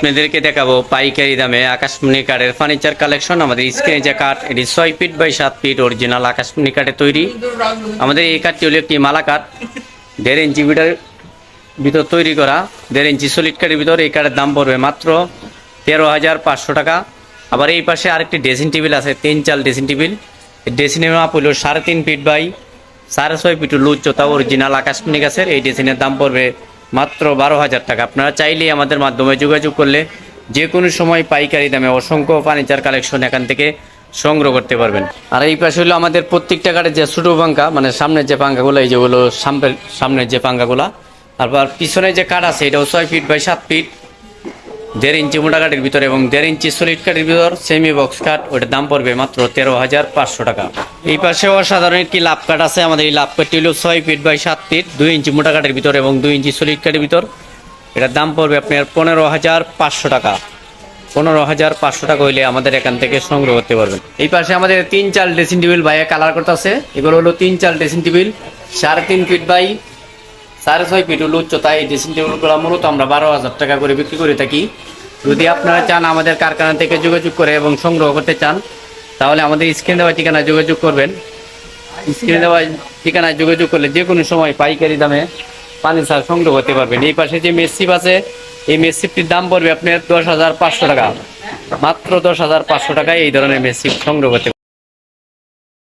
আপনাদেরকে দেখাবো পাইকারি দামে আকাশমণি কাঠের ফার্নিচার কালেকশন আমাদের স্ক্রিনে যে কাঠ, এটি ছয় ফিট বাই সাত ফিট অরিজিনাল আকাশমণি কাঠের তৈরি। আমাদের এই কাঠটি হলো একটি মালা কাঠ, দেড় ইঞ্চি বিটার ভিতর তৈরি করা, দেড় ইঞ্চি সলিড কাঠের ভিতর। এই কাঠের দাম পড়বে মাত্র তেরো হাজার পাঁচশো টাকা। আবার এই পাশে আরেকটি ড্রেসিং টেবিল আছে, তিন চাল ড্রেসিং টেবিল ড্রেসিংয়ের মাপ হলো সাড়ে তিন ফিট বাই সাড়ে ছয় ফিট উচ্চতা অরিজিনাল আকাশমণি গাছের। এই ড্রেসিংয়ের দাম পড়বে মাত্র বারো হাজার টাকা। আপনারা চাইলেই আমাদের মাধ্যমে যোগাযোগ করলে যে কোনো সময় পাইকারি দামে অসংখ্য ফার্নিচার কালেকশন এখান থেকে সংগ্রহ করতে পারবেন। আর এই পাশে হলো আমাদের প্রত্যেকটা কাঠের যে ছোটো পাঙ্কা মানে সামনের যে পাঙ্কাগুলো এই যেগুলো সামনের সামনের যে পাঙ্কাগুলো তারপর পিছনে যে কাঠ আছে, এটাও ছয় ফিট বাই সাত ফিট দেড় ইঞ্চি মোটা কাঠের ভিতর এবং দেড় ইঞ্চি সলিড কাঠের ভিতর সেমি বক্স কাঠ, ওটার দাম পড়বে মাত্র তেরো হাজার পাঁচশো টাকা। এই পাশে অসাধারণ একটি লাভ কাঠ আছে। আমাদের এই লাভ কাঠটি হলো ছয় ফিট বাই সাত ফিট দুই ইঞ্চি মোটা কাঠের ভিতর এবং দুই ইঞ্চি সলিড কাঠের ভিতর। এটার দাম পড়বে আপনার পনেরো হাজার পাঁচশো টাকা। পনেরো হাজার পাঁচশো টাকা হইলে আমাদের এখান থেকে সংগ্রহ করতে পারবেন। এই পাশে আমাদের তিন চাল ড্রেসিং টেবিল বাইরে কালার করতেছে। এগুলো হলো তিন চাল ড্রেসিং টেবিল সাড়ে তিন ফিট বাই সাড়ে ছয় ফিট হলো উচ্চতা, এই ড্রেসিং টেবিলগুলো মূলত আমরা বারো হাজার টাকা করে বিক্রি করে থাকি। যদি আপনারা চান আমাদের কারখানা থেকে যোগাযোগ করে এবং সংগ্রহ করতে চান, তাহলে আমাদের স্ক্রিন দেওয়া ঠিকানায় যোগাযোগ করবেন। স্ক্রিনে দেওয়া ঠিকানায় যোগাযোগ করলে যে কোনো সময় পাইকারি দামে পানি সার সংগ্রহ করতে পারবেন। এই পাশে যে মেসিপ আছে, এই মেসিপটির দাম পড়বে আপনার দশ হাজার পাঁচশো টাকা। মাত্র দশ হাজার পাঁচশো টাকায় এই ধরনের মেসিপ সংগ্রহ করতে